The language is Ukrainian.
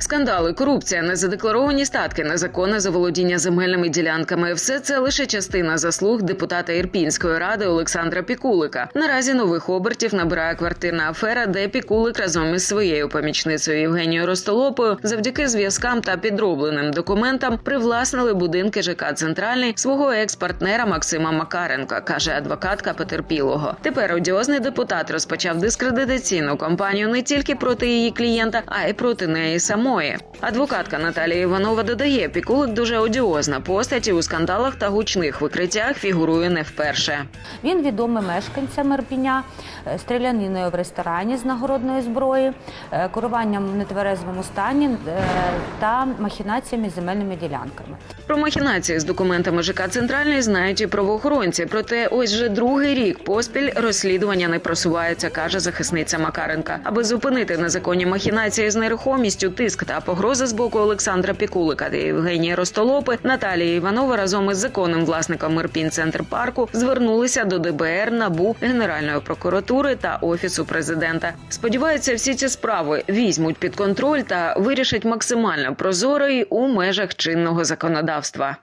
Скандали, корупція, незадекларовані статки, незаконне заволодіння земельними ділянками все це лише частина заслуг депутата Ірпінської ради Олександра Пікулика. Наразі нових обертів набирає квартирна афера, де Пікулик разом із своєю помічницею Євгенією Ростолопою завдяки зв'язкам та підробленим документам привласнили будинки ЖК Центральний свого екс-партнера Максима Макаренка, каже адвокатка потерпілого. Тепер одіозний депутат розпочав дискредитаційну кампанію не тільки проти її клієнта, а й проти неї самої. Адвокатка Наталія Іванова додає, Пікулик дуже одіозна. Постаті у скандалах та гучних викриттях фігурує не вперше. Він відомий мешканцям Ірпіня, стріляниною в ресторані з нагородної зброї, е, керуванням в нетверезвому стані е, та махінаціями з земельними ділянками. Про махінації з документами ЖК Центральний знають і правоохоронці. Проте ось вже другий рік поспіль розслідування не просувається, каже захисниця Макаренка. Аби зупинити незаконні махінації з нерухомістю, тиск та погрози з боку Олександра Пікулика та Євгенії Ростолопи, Наталія Іванова разом із законним власником Ірпінь Центр парку звернулися до ДБР, НАБУ, Генеральної прокуратури та офісу президента. Сподіваються, всі ці справи візьмуть під контроль та вирішать максимально прозоро і у межах чинного законодавства.